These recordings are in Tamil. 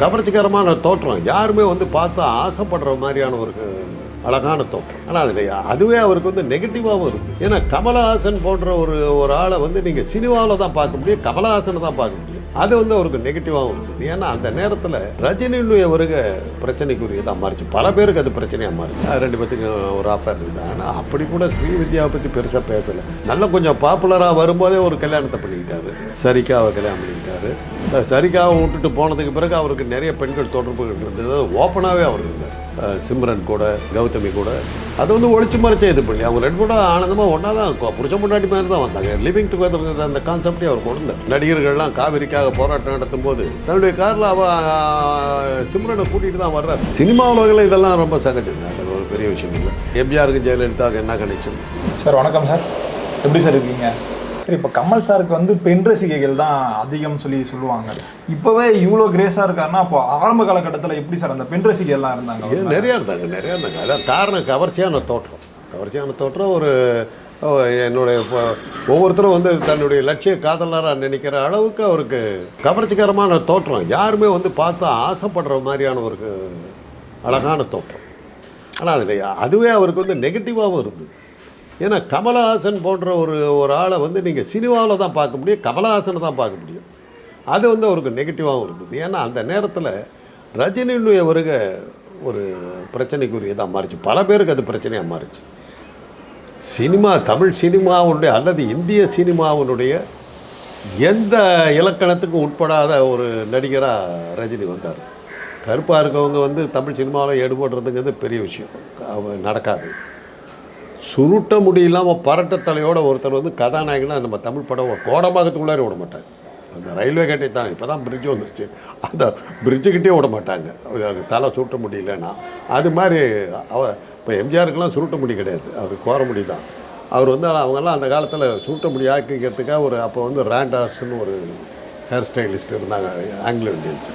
கவர்ச்சிகரமான தோற்றம். யாருமே வந்து பார்த்தா ஆசைப்படுற மாதிரியான ஒரு அழகான தோற்றம். ஆனால் அதில் அதுவே அவருக்கு வந்து நெகட்டிவாகவும் இருக்குது ஏன்னா கமலஹாசன் போன்ற ஒரு ஒரு ஆளை வந்து நீங்கள் சினிமாவில் தான் பார்க்க முடியும் கமலஹாசனை தான் பார்க்க முடியும். அது வந்து அவருக்கு நெகட்டிவாகவும் இருக்குது. ஏன்னா அந்த நேரத்தில் ரஜினியுடைய வருகை பிரச்சனைக்குரியதாக மாறிச்சு. பல பேருக்கு அது பிரச்சனையாக மாறிச்சு. ரெண்டு பேத்துக்கும் ஒரு ஆஃபர் இருக்குது? ஆனால் அப்படி கூட ஸ்ரீவித்யாவை பற்றி பெருசாக பேசலை. நல்லா கொஞ்சம் பாப்புலராக வரும்போதே ஒரு கல்யாணத்தை பண்ணிக்கிட்டாரு. சரிக்காவை கல்யாணம் பண்ணிக்கிட்டாரு. சரிக்காவை விட்டுட்டு போனதுக்கு பிறகு அவருக்கு நிறைய பெண்கள் தொடர்புகள் இருந்தது. ஓப்பனாகவே அவர் இருந்தார். சிம்ரன் கூட கௌதமி கூட. அது வந்து ஒழிச்சு மறைச்சே இது பண்ணி. அவங்க ரெண்டு கூட ஆனந்தமாக ஒன்றா தான் புருஷ முன்னாடி மாதிரி தான் வந்தாங்க. லிவிங் டுகெதர் அந்த கான்செப்டே அவர் கொண்டு நடிகர்கள்லாம் காவிரிக்காக போராட்டம் நடத்தும் போது தன்னுடைய காரில் அவ சிம்ரனை கூட்டிகிட்டு தான் வர்றார். சினிமா உலகில் இதெல்லாம் ரொம்ப சகஜம். அது ஒரு பெரிய விஷயம் இல்லை. எம்ஜிஆருக்கு ஜெயலலிதாவுக்கு என்ன கனெக்ஷன் சார் வணக்கம் சார். எப்படி சார் இருக்கீங்க? சரி இப்போ கமல் சாருக்கு வந்து பெண் ரசிகைகள் தான் அதிகம் சொல்லி சொல்லுவாங்க. இப்போவே இவ்வளோ கிரேஸாக இருக்காருன்னா அப்போ ஆரம்ப காலகட்டத்தில் எப்படி சார் அந்த பெண் ரசிகைகள்லாம் இருந்தாங்க? நிறையா இருந்தாங்க நிறையா இருந்தாங்க. அதான் காரணம் கவர்ச்சியான தோற்றம். கவர்ச்சியான தோற்றம் ஒரு என்னுடைய ஒவ்வொருத்தரும் வந்து தன்னுடைய லட்சிய காதலராக நினைக்கிற அளவுக்கு அவருக்கு கவர்ச்சிகரமான தோற்றம். யாருமே வந்து பார்த்தா ஆசைப்படுற மாதிரியான ஒரு அழகான தோற்றம். ஆனால் அதில் அதுவே அவருக்கு வந்து நெகட்டிவாகவும் இருந்தது. ஏன்னா கமலஹாசன் போன்ற ஒரு ஒரு ஆளை வந்து நீங்கள் சினிமாவில் தான் பார்க்க முடியும் கமலஹாசனை தான் பார்க்க முடியும். அது வந்து அவருக்கு நெகட்டிவாகவும் இருந்தது ஏன்னா அந்த நேரத்தில் ரஜினியுடைய வருக ஒரு பிரச்சனைக்குரியதாக மாறிச்சு. பல பேருக்கு அது பிரச்சனையாக மாறிச்சு. சினிமா தமிழ் சினிமாவுடைய அல்லது இந்திய சினிமாவினுடைய எந்த இலக்கணத்துக்கும் உட்படாத ஒரு நடிகராக ரஜினி வந்தார். கருப்பாக இருக்கவங்க வந்து தமிழ் சினிமாவில் ஈடுபடுறதுங்கிறது பெரிய விஷயம். நடக்காது. சுருட்ட முடியில்லாமல் பரட்ட தலையோட ஒருத்தர் வந்து கதாநாயகனாக நம்ம தமிழ் படம் கோடமாகத்துக்குள்ளார விட மாட்டாங்க அந்த ரயில்வே கேட்டை தான் இப்போ தான் பிரிட்ஜ் வந்துருச்சு. அந்த பிரிட்ஜுக்கிட்டே விட மாட்டாங்க. அவங்க தலை சுருட்ட முடியலன்னா. அது மாதிரி அவ இப்போ எம்ஜிஆருக்கெல்லாம் சுருட்ட முடி கிடையாது. அவர் கோர முடி தான். அவர் வந்து அவங்கெல்லாம் அந்த காலத்தில் சுருட்ட முடி ஆக்கிக்கிறதுக்காக ஒரு அப்போ வந்து ரேண்டாஸ்ன்னு ஒரு ஹேர் ஸ்டைலிஸ்ட் இருந்தாங்க ஆங்கிலோ இந்தியன்ஸ்.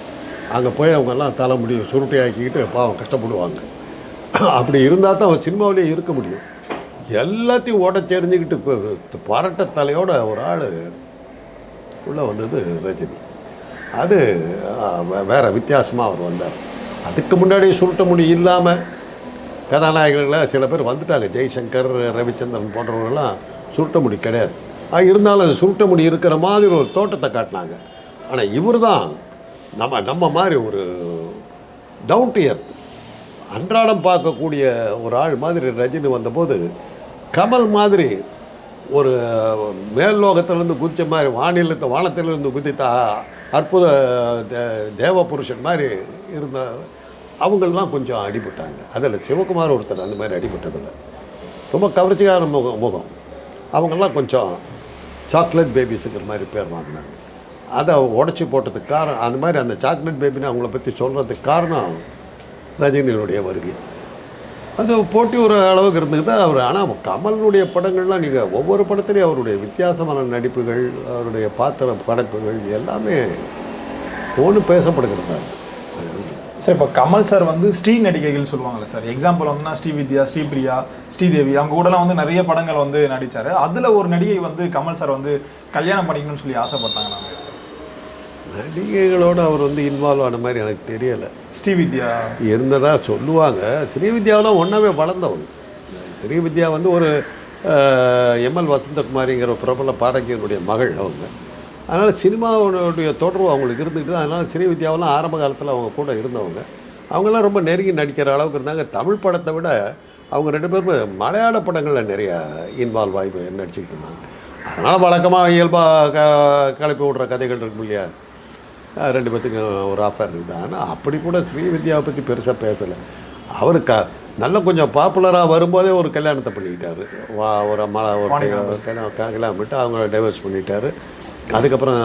அங்கே போய் அவங்கெல்லாம் தலை முடி சுருட்டை ஆக்கிக்கிட்டு பாவம் கஷ்டப்படுவாங்க. அப்படி இருந்தால் தான் அவன் சினிமாவிலேயே இருக்க முடியும். எல்லாத்தையும் ஓட தெரிஞ்சுக்கிட்டு இப்போ பரட்ட தலையோட ஒரு ஆள் உள்ளே வந்தது ரஜினி. அது வே- வேற வித்தியாசமாக அவர் வந்தார். அதுக்கு முன்னாடி சுருட்ட முடி இல்லாமல் கதாநாயகர்களாக சில பேர் வந்துட்டாங்க ஜெய்சங்கர் ரவிச்சந்திரன் போன்றவங்கெல்லாம் சுருட்ட முடி கிடையாது. ஆ, இருந்தாலும் அது சுருட்ட முடி இருக்கிற மாதிரி ஒரு தோட்டத்தை காட்டினாங்க. ஆனால் இவர் தான் நம்ம நம்ம மாதிரி ஒரு டவுன் டு அன்றாடம் பார்க்கக்கூடிய ஒரு ஆள் மாதிரி ரஜினி வந்தபோது கமல் மாதிரி ஒரு மேல் லோகத்திலிருந்து குதிச்ச மாதிரி வானிலத்தை வானத்திலிருந்து குதித்த அற்புத தே- தேவ புருஷன் மாதிரி இருந்த அவங்களெலாம் கொஞ்சம் அடிபட்டாங்க. அதில் சிவகுமார் ஒருத்தர் அந்த மாதிரி அடிபட்டதில்லை. ரொம்ப கவர்ச்சியான முகம் முகம். அவங்கெல்லாம் கொஞ்சம் சாக்லேட் பேபிஸுங்கிற மாதிரி பேர் வாங்கினாங்க. அதை உடச்சி போட்டதுக்கு காரணம் அந்த மாதிரி அந்த சாக்லேட் பேபின்னு அவங்கள பற்றி சொல்கிறதுக்கு காரணம் ரஜினியினுடைய வருகை. அந்த போட்டி ஒரு அளவுக்கு இருந்துக்கிட்டு அவர் ஆனால் கமலினுடைய படங்கள்லாம் நீங்கள் ஒவ்வொரு படத்துலேயும் அவருடைய வித்தியாசமான நடிப்புகள் அவருடைய பாத்திர படைப்புகள் எல்லாமே ஒன்று பேசப்படுகிறது சார் இப்போ கமல் சார் வந்து ஸ்ரீ நடிகைகள் சொல்லுவாங்கல்ல சார். எக்ஸாம்பிள் வந்துன்னா ஸ்ரீவித்யா ஸ்ரீபிரியா ஸ்ரீதேவி அவங்க கூடலாம் வந்து நிறைய படங்கள் வந்து நடித்தார் அதில் ஒரு நடிகை வந்து கமல் சார் வந்து கல்யாணம் பண்ணிக்கணும்னு சொல்லி ஆசைப்பட்டாங்க நாங்கள் நடிகைகளோடு அவர் வந்து இன்வால்வ் ஆன மாதிரி எனக்கு தெரியலை. ஸ்ரீவித்யா. இருந்ததா சொல்லுவாங்க. ஸ்ரீவித்யாவெல்லாம் ஒன்றாவே வளர்ந்தவங்க. ஸ்ரீவித்யா வந்து ஒரு எம்எல் வசந்தகுமாரிங்கிற பிரபல பாடகியருடைய மகள் அவங்க. அதனால் சினிமாவுடைய தொடர்பு அவங்களுக்கு இருந்துட்டு தான். அதனால் ஸ்ரீவித்யாவெல்லாம் ஆரம்ப காலத்தில் அவங்க கூட இருந்தவங்க. அவங்கெல்லாம் ரொம்ப நெருங்கி நடிக்கிற அளவுக்கு இருந்தாங்க. தமிழ் படத்தை விட அவங்க ரெண்டு பேருமே மலையாள படங்களில் நிறைய இன்வால்வ் ஆகி நடிச்சுக்கிட்டு இருந்தாங்க. அதனால் வழக்கமாக இயல்பாக க கிளப்பி விட்ற கதைகள் இருக்கும் இல்லையா? ரெண்டு பேத்துக்கும் ஒரு ஆஃபர் இருக்குது ஆனால் அப்படி கூட ஸ்ரீவித்யாவை பற்றி பெருசாக பேசலை. அவர் க நல்ல கொஞ்சம் பாப்புலராக வரும்போதே ஒரு கல்யாணத்தை பண்ணிக்கிட்டாரு. வா ஒரு மலை ஒரு கல்யாணம் கல்யாணம் பண்ணிட்டு அவங்க டைவர்ஸ் பண்ணிட்டாரு. அதுக்கப்புறம்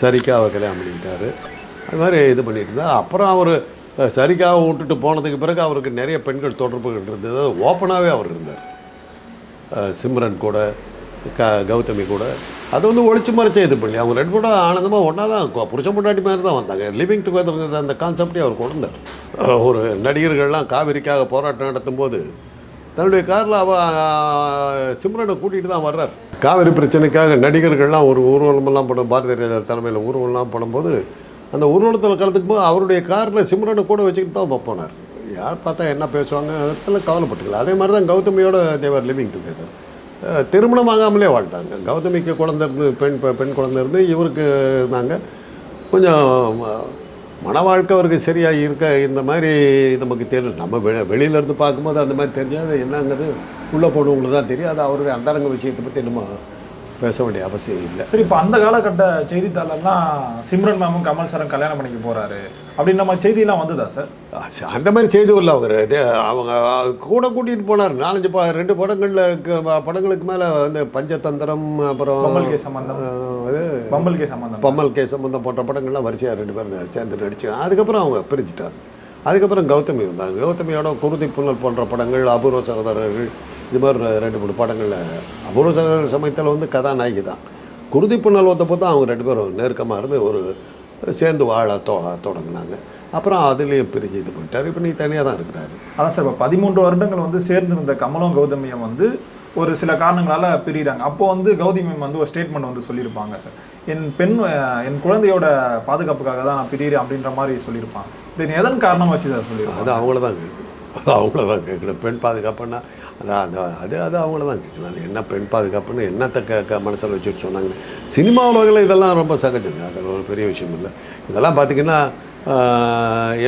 சரிக்காவை கல்யாணம் பண்ணிக்கிட்டாரு. அது மாதிரி இது பண்ணிட்டு இருந்தார். அப்புறம் அவர் சரிக்காவை விட்டுட்டு போனதுக்கு பிறகு அவருக்கு நிறைய பெண்கள் தொடர்புகள் இருந்தது. ஓப்பனாகவே அவர் இருந்தார். சிம்ரன் கூட க கௌதமி கூட. அது வந்து ஒழிச்சு மறைச்சே இது பண்ணி அவங்க ரெண்டு கூட ஆனந்தமாக ஒன்றா தான் புருஷ முன்னாடி மாதிரி தான் வந்தாங்க. லிவிங் டுகெதர்ங்கிற அந்த கான்செப்டே அவர் கொண்டு ஒரு நடிகர்கள்லாம் காவிரிக்காக போராட்டம் நடத்தும் போது தன்னுடைய காரில் அவ சிம்ரனை கூட்டிகிட்டு தான் வர்றார். காவிரி பிரச்சனைக்காக நடிகர்கள்லாம் ஒரு ஊர்வலமெல்லாம் படம் பாரதிய ராஜா தலைமையில் ஊர்வலம்லாம் பண்ணும்போது அந்த ஊர்வலத்தில் கலந்துக்கும் போது அவருடைய காரில் சிம்ரனை கூட வச்சுக்கிட்டு தான் போனார். யார் பார்த்தா என்ன பேசுவாங்க அதெல்லாம் கவலைப்பட்டுக்கல. அதே மாதிரி தான் கௌதமியோட தேவர் லிவிங் டுகெதர் திருமணம் ஆகாமலே வாழ்ந்தாங்க. கௌதமிக்கு குழந்தை பெண் பெண் குழந்தை இருந்து இவருக்கு இருந்தாங்க கொஞ்சம் மன வாழ்க்கை அவருக்கு சரியாக இருக்க இந்த மாதிரி நமக்கு தெரியல. நம்ம வெ வெளியிலேருந்து பார்க்கும்போது அந்த மாதிரி தெரிஞ்சால் என்னங்கிறது உள்ளே போனவங்களுக்கு தான் தெரியும். அது அவருடைய அந்தரங்க விஷயத்தை பற்றி நம்ம பேச வேண்டிய அவசியம் இல்லை. சரி இப்போ அந்த காலகட்ட செய்தித்தாளெல்லாம் சிம்ரன் மேமும் கமல் சாரும் கல்யாணம் பண்ணிக்க போறாரு. அப்படின்னு நம்ம செய்தியெல்லாம் வந்ததா சார்? அந்த மாதிரி செய்தி அவர் இது அவங்க கூட கூட்டிகிட்டு போனார். நாலஞ்சு ப ரெண்டு படங்களில் படங்களுக்கு மேலே வந்து பஞ்சதந்திரம் அப்புறம் பம்மல் கே சம்பந்தம். பம்பல் கே சம்பந்தம். பம்மல் கே சம்பந்தம் போன்ற படங்கள்லாம் வரிசையாக ரெண்டு பேரும் சேர்ந்து நடிச்சாங்க அதுக்கப்புறம் அவங்க பிரிஞ்சுட்டாங்க. அதுக்கப்புறம் கௌதமி வந்தாங்க. கௌதமியோட குருதி புன்னல் போன்ற படங்கள் அபூர்வ சகோதரர்கள் இது மாதிரி ரெண்டு மூணு படங்களில் அபூர்வ சமயத்தில் வந்து கதாநாயகி தான். குருதி வந்தப்போ தான் அவங்க ரெண்டு பேரும் நெருக்கமாக இருந்து ஒரு சேர்ந்து வாழ தொ தொடங்கினாங்க. அப்புறம் அதுலேயும் பிரிஞ்சு இது பண்ணிட்டார். இப்போ நீ தனியாக தான் இருக்கிறாரு. அதான் சார் இப்போ பதிமூன்று வருடங்கள் வந்து சேர்ந்திருந்த கமலும் கௌதமியும் வந்து ஒரு சில காரணங்களால பிரிகிறாங்க அப்போ வந்து கௌதமியம் வந்து ஒரு ஸ்டேட்மெண்ட் வந்து சொல்லியிருப்பாங்க சார். என் பெண் என் குழந்தையோட பாதுகாப்புக்காக தான் நான் பிரிகிறேன் அப்படின்ற மாதிரி சொல்லியிருப்பாங்க. இது எதன் காரணம் வச்சு சார் சொல்லியிருப்பாங்க? அது அவங்கள தான் அது அவங்கள தான் கேட்கணும் பெண் பாதுகாப்புன்னா அது அந்த அது அது அவங்கள தான் கேட்கணும் அது என்ன பெண் பாதுகாப்புன்னு என்னத்தை க க மனசில் வச்சுட்டு சொன்னாங்க. சினிமா உலகில் இதெல்லாம் ரொம்ப சகஜங்க. அது ஒரு பெரிய விஷயம் இல்லை. இதெல்லாம் பார்த்தீங்கன்னா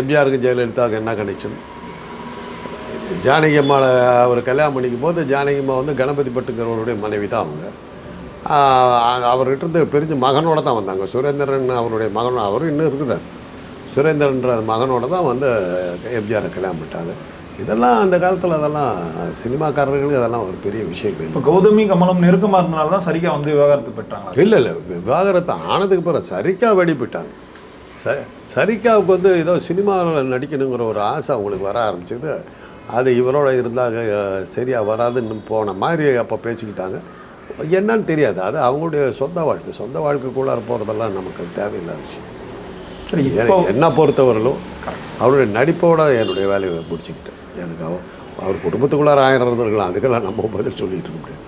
எம்ஜிஆருக்கு ஜெயலலிதாவுக்கு என்ன கனெக்ஷன் ஜானகி அம்மாவை அவர் கல்யாணம் பண்ணிக்கும் போது ஜானகி அம்மா வந்து கணபதி பட்டுங்கிறவருடைய மனைவி தான் அவங்க. அவர்கிட்ட இருந்து பிரிஞ்சு மகனோட தான் வந்தாங்க. சுரேந்திரன் அவருடைய மகனோட அவரும் இன்னும் இருக்குதார் சுரேந்திரன்ற மகனோட தான் வந்து எம்ஜிஆரை கல்யாணம் பண்ணிட்டாங்க. இதெல்லாம் அந்த காலத்தில் அதெல்லாம் சினிமாக்காரர்களுக்கு அதெல்லாம் ஒரு பெரிய விஷயம். இப்போ கௌதமி கமலும் நெருக்கமாக இருந்தனால தான் சரிக்கா வந்து விவாகரத்து பெற்றாங்களா? இல்லை இல்லை. விவாகரத்து ஆனதுக்கு பிறகு சரிக்கா வெடிப்பிட்டாங்க ச சரிக்காவுக்கு வந்து ஏதோ சினிமாவில் நடிக்கணுங்கிற ஒரு ஆசை அவங்களுக்கு வர ஆரம்பிச்சது. அது இவரோட இருந்தாங்க சரியாக வராதுன்னு போன மாதிரி அப்போ பேசிக்கிட்டாங்க. என்னன்னு தெரியாது. அது அவங்களுடைய சொந்த வாழ்க்கை. சொந்த வாழ்க்கைக்குள்ளார போகிறதெல்லாம் நமக்கு தேவையில்லாத விஷயம். என்ன பொறுத்தவரையிலும் அவருடைய நடிப்போட என்னுடைய வேலையை முடிச்சுக்கிட்டேன். எனக்கு அவ அவர் குடும்பத்துக்குள்ளார ஆயிரம் இருந்திருக்கலாம் அதுக்கெல்லாம் நம்ம பதில் சொல்லிட்டு இருக்க முடியாது.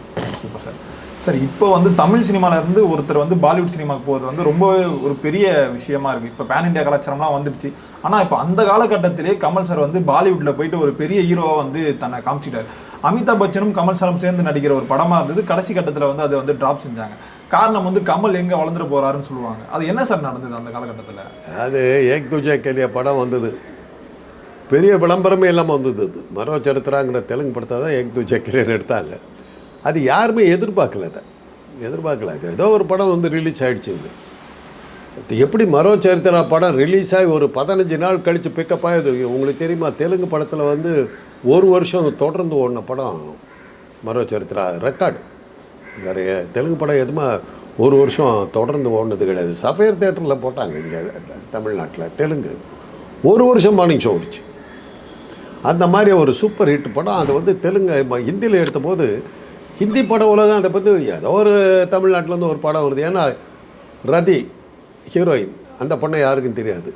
சார். சார் இப்போ வந்து தமிழ் சினிமால இருந்து ஒருத்தர் வந்து பாலிவுட் சினிமாக்கு போகிறது வந்து ரொம்பவே ஒரு பெரிய விஷயமா இருக்கு. இப்போ பேன் இந்தியா கலாச்சாரம்லாம் வந்துடுச்சு. ஆனால் இப்போ அந்த காலகட்டத்திலே கமல் சார் வந்து பாலிவுட்ல போயிட்டு ஒரு பெரிய ஹீரோவா வந்து தன்னை காமிச்சிட்டாரு. அமிதாப் பச்சனும் கமல் சாரும் சேர்ந்து நடிக்கிற ஒரு படமா இருந்தது. கடைசி கட்டத்தில் வந்து அதை வந்து டிராப் செஞ்சாங்க. காரணம் வந்து கமல் எங்க வளர்ந்துட போறாருன்னு சொல்லுவாங்க. அது என்ன சார் நடந்தது அந்த காலகட்டத்தில்? அது ஏக் துஜே கெலிய படம் வந்தது. பெரிய விளம்பரமே இல்லாமல் வந்தது அது. மரோ சரித்திராங்கிற தெலுங்கு படத்தை தான் ஏக் தூ கெலியன் எடுத்தாங்க. அது யாருமே எதிர்பார்க்கல அதை எதிர்பார்க்கல. அது ஏதோ ஒரு படம் வந்து ரிலீஸ் ஆகிடுச்சு இது எப்படி மரோ சரித்திரா படம் ரிலீஸ் ஆகி ஒரு பதினஞ்சு நாள் கழித்து பிக்கப் ஆகுது? உங்களுக்கு தெரியுமா? தெலுங்கு படத்தில் வந்து ஒரு வருஷம் தொடர்ந்து ஓடின படம் மரோ சரித்திரா ரெக்கார்டு நிறைய தெலுங்கு படம் எதுவுமே ஒரு வருஷம் தொடர்ந்து ஓடினது கிடையாது. சஃபேர் தேட்டரில் போட்டாங்க இங்கே தமிழ்நாட்டில். தெலுங்கு. ஒரு வருஷம் மார்னிங் ஷோ ஓடிச்சு. அந்த மாதிரி ஒரு சூப்பர் ஹிட் படம். அது வந்து தெலுங்கு ஹிந்தியில் எடுத்தபோது ஹிந்தி படம் உலகம் அதை பற்றி ஏதோ ஒரு தமிழ்நாட்டிலேருந்து ஒரு படம் வருது. ஏன்னா ரதி ஹீரோயின் அந்த பொண்ணை யாருக்கும் தெரியாது.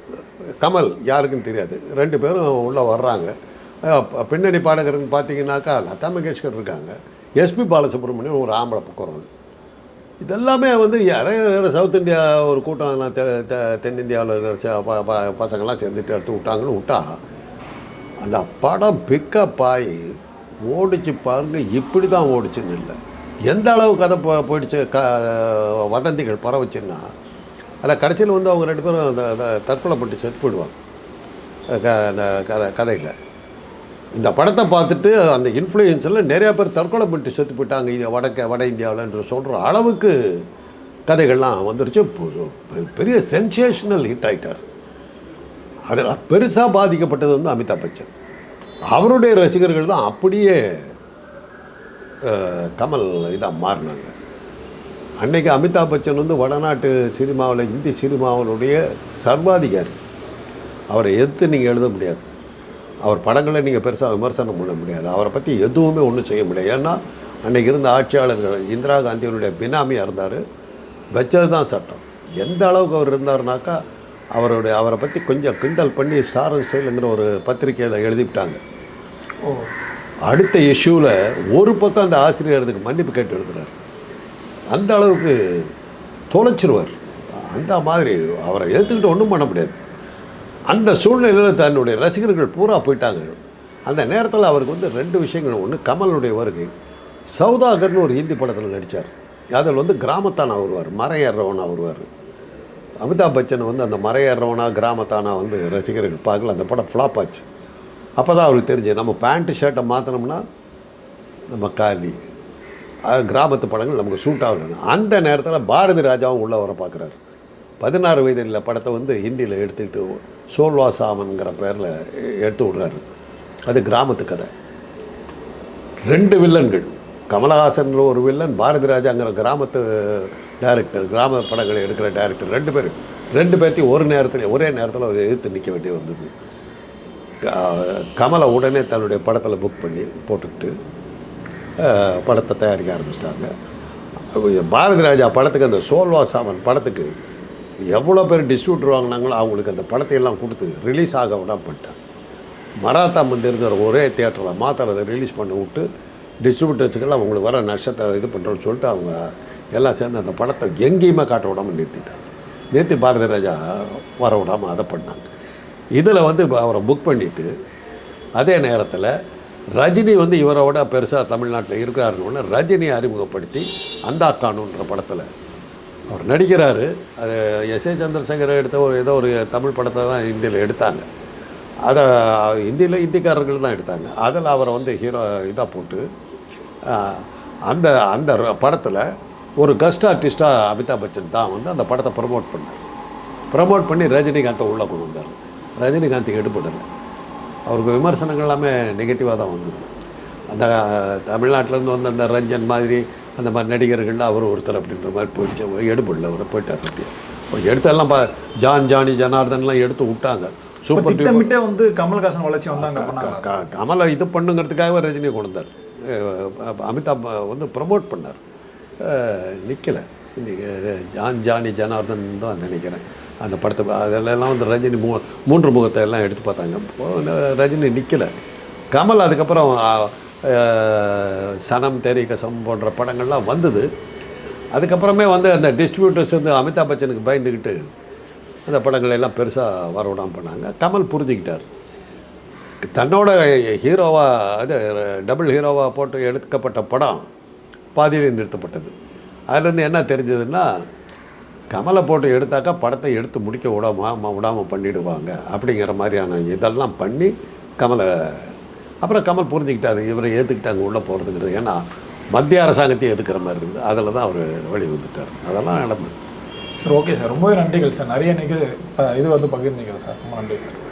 கமல் யாருக்கும் தெரியாது. ரெண்டு பேரும் உள்ளே வர்றாங்க. பின்னணி பாடகர்னு பார்த்தீங்கன்னாக்கா லதா மங்கேஷ்கர் இருக்காங்க. எஸ்பி பாலசுப்ரமணியம் ஒரு ஆம்பளை குரல் இதெல்லாமே வந்து யாரையோ சவுத் இந்தியா ஒரு கூட்டம் தெ தெ- தென்னிந்தியாவில் இருக்கிற பசங்கள்லாம் சேர்ந்துட்டு எடுத்து விட்டாங்கன்னு விட்டா அந்த படம் பிக்கப் ஆகி ஓடிச்சு பாருங்க இப்படி தான் ஓடிச்சுன்னு இல்லை. எந்த அளவு கதை போ போயிடுச்சு க வதந்திகள் பரவச்சுன்னா அதில் கடைசியில் வந்து அவங்க ரெண்டு பேரும் அந்த தற்கொலை பண்ணி செத்து போயிடுவாங்க. க அந்த கதை கதையில். இந்த படத்தை பார்த்துட்டு அந்த இன்ஃப்ளூயன்ஸில் நிறையா பேர் தற்கொலை பண்ணிட்டு செத்து போயிட்டாங்க இது வடக்க வட இந்தியாவில் என்று சொல்கிற அளவுக்கு கதைகள்லாம் வந்துருச்சு. பெ- பெரிய சென்சேஷனல் ஹிட் ஆகிட்டார் அதில் பெருசாக பாதிக்கப்பட்டது வந்து அமிதாப் பச்சன். அவருடைய ரசிகர்கள் தான் அப்படியே கமல் இதாக மாறினாங்க. அன்னைக்கு அமிதாப் பச்சன் வந்து வடநாட்டு சினிமாவில் இந்தி சினிமாவினுடைய சர்வாதிகாரி. அவரை எதிர்த்து நீங்கள் எழுத முடியாது. அவர் படங்களை நீங்கள் பெருசாக விமர்சனம் பண்ண முடியாது. அவரை பற்றி எதுவுமே ஒன்றும் செய்ய முடியாது. ஏன்னா அன்றைக்கி இருந்த ஆட்சியாளர்கள் இந்திரா காந்தியினுடைய பினாமியாக இருந்தார். வச்சது தான் சட்டம். எந்த அளவுக்கு அவர் இருந்தாருனாக்கா அவருடைய அவரை பற்றி கொஞ்சம் கிண்டல் பண்ணி ஸ்டார் அண்ட் ஸ்டைலுங்கிற ஒரு பத்திரிக்கையில் எழுதிவிட்டாங்க. ஓ. அடுத்த இஷ்யூவில் ஒரு பக்கம் அந்த ஆசிரியர் அதுக்கு மன்னிப்பு கேட்டு எழுதுறார். அந்த அளவுக்கு தொலைச்சிருவார். அந்த மாதிரி அவரை ஏற்றுக்கிட்டு ஒன்றும் பண்ண முடியாது. அந்த சூழ்நிலையில் தன்னுடைய ரசிகர்கள் பூரா போயிட்டாங்க. அந்த நேரத்தில் அவருக்கு வந்து ரெண்டு விஷயங்கள். ஒன்று கமலுடைய வருகை. சௌதாகர்னு ஒரு ஹிந்தி படத்தில் நடித்தார் அதில் வந்து கிராமத்தானா வருவார் மறையேறவனா வருவார் அமிதாப் பச்சன் வந்து அந்த மறையேறவனா கிராமத்தானா வந்து ரசிகர்கள் பார்க்கல அந்த படம் ஃப்ளாப் ஆச்சு. அப்போ தான் அவருக்கு தெரிஞ்சு நம்ம பேண்ட்டு ஷர்ட்டை மாற்றினோம்னா நம்ம காலி. கிராமத்து படங்கள் நமக்கு சூட் ஆகணும். அந்த நேரத்தில் பாரதி ராஜாவும் உள்ளே வர பார்க்குறாரு. பதினாறு வயதில் படத்தை வந்து ஹிந்தியில் எடுத்துக்கிட்டு சோல்வா சாமன்கிற பேரில் எடுத்து விடுறாரு. அது கிராமத்து கதை. ரெண்டு வில்லன்கள். கமலஹாசன் ஒரு வில்லன் பாரதி ராஜாங்கிற கிராமத்து டைரக்டர் கிராம படங்களை எடுக்கிற டைரக்டர் ரெண்டு பேரும் ரெண்டு பேர்த்தையும் ஒரு நேரத்தில் ஒரே நேரத்தில் அவர் எதிர்த்து நிற்க வேண்டிய வந்தது. க- கமலை உடனே தன்னுடைய படத்தில் புக் பண்ணி போட்டுக்கிட்டு படத்தை தயாரிக்க ஆரம்பிச்சிட்டாங்க. பாரதி ராஜா படத்துக்கு அந்த சோல்வா சாமன் படத்துக்கு எவ்வளோ பேர் டிஸ்ட்ரிபியூட்டர் வாங்கினாங்களோ அவங்களுக்கு அந்த படத்தை எல்லாம் கொடுத்து ரிலீஸ் ஆக விடாம பண்ணிட்டாங்க. மராத்தா மந்திருங்கிற ஒரே தேட்டரில் மாத்திரத்தை ரிலீஸ் பண்ணி விட்டு டிஸ்ட்ரிபியூட்டர்ஸுக்கெல்லாம் அவங்களுக்கு வர நஷ்டத்தை இது பண்ணுறோன்னு சொல்லிட்டு அவங்க எல்லாம் சேர்ந்து அந்த படத்தை எங்கேயுமே காட்ட விடாமல் நிறுத்திட்டாங்க. நிறுத்தி பாரதி ராஜா வர விடாமல் அதை பண்ணாங்க. இதில் வந்து அவரை புக் பண்ணிவிட்டு அதே நேரத்தில் ரஜினி வந்து இவரோட பெருசாக தமிழ்நாட்டில் இருக்கிறாருன்னு ரஜினி அறிமுகப்படுத்தி அந்தா கானுன்ற படத்தில் அவர் நடிக்கிறாரு. அது எஸ் ஏ சந்திரசேகர் எடுத்த ஒரு ஏதோ ஒரு தமிழ் படத்தை தான் இந்தியில் எடுத்தாங்க. அதை ஹிந்தியில் ஹிந்திக்காரர்கள் தான் எடுத்தாங்க. அதில் அவரை வந்து ஹீரோ இதாக போட்டு அந்த அந்த படத்தில் ஒரு கஸ்ட் ஆர்டிஸ்ட்டாக அமிதாப் பச்சன் தான் வந்து அந்த படத்தை ப்ரமோட் பண்ணார். ப்ரமோட் பண்ணி ரஜினிகாந்தை உள்ளே கொண்டு வந்தார். ரஜினிகாந்த் எடுபடலை. அவருக்கு விமர்சனங்கள் எல்லாமே நெகட்டிவாக தான் வந்தது. அந்த தமிழ்நாட்டிலேருந்து வந்து அந்த ரஞ்சன் மாதிரி அந்த மாதிரி நடிகர்கள்லாம் அவர் ஒருத்தர் அப்படின்ற மாதிரி போயிடுச்சு. எடுபடல அவர் போயிட்டார் அப்படியே. எடுத்தெல்லாம் பா ஜான் ஜானி ஜனார்தன்லாம் எடுத்து விட்டாங்க. சூப்பர் திட்டமிட்டே வந்து கமல்ஹாசன் வளர்ச்சி வந்தாங்க கமலை இது பண்ணுங்கிறதுக்காகவே ரஜினியை கொண்டு வந்தார். அமிதாப் வந்து ப்ரமோட் பண்ணார். நிற்கலை ஜான் ஜானி ஜனார்தன் தான் நினைக்கிறேன். அந்த படத்தை அதெல்லாம் வந்து ரஜினி மூ மூன்று முகத்தை எல்லாம் எடுத்து பார்த்தாங்க. ரஜினி நிற்கலை கமல் அதுக்கப்புறம் சனம் தெரி கசம் போன்ற படங்கள்லாம் வந்தது. அதுக்கப்புறமே வந்து அந்த டிஸ்ட்ரிபியூட்டர்ஸ் வந்து அமிதாப் பச்சனுக்கு பயந்துக்கிட்டு அந்த படங்கள் எல்லாம் பெருசாக வர பண்ணாங்க. கமல் புரிஞ்சுக்கிட்டார். தன்னோட ஹீரோவாக அது டபுள் ஹீரோவாக போட்டு எடுக்கப்பட்ட படம் பாதியில் நிறுத்தப்பட்டது. அதுலேருந்து என்ன தெரிஞ்சதுன்னா கமலை போட்டு எடுத்தாக்கா படத்தை எடுத்து முடிக்க விடாம விடாமல் பண்ணிவிடுவாங்க அப்படிங்கிற மாதிரியான இதெல்லாம் பண்ணி கமலை அப்புறம் கமல் புரிஞ்சுக்கிட்டார் இவரை ஏற்றுக்கிட்டாங்க உள்ளே போகிறதுங்கிறது ஏன்னா மத்திய அரசாங்கத்தையும் எதுக்கிற மாதிரி இருக்குது. அதில் தான் அவர் வெளி வந்துட்டார் அதெல்லாம் நடந்தது. Sir okay sir. ரொம்பவே நன்றிகள் சார். நிறைய நிகழ் இது வந்து பகிர்ந்தீங்க சார். ரொம்ப நன்றி சார்.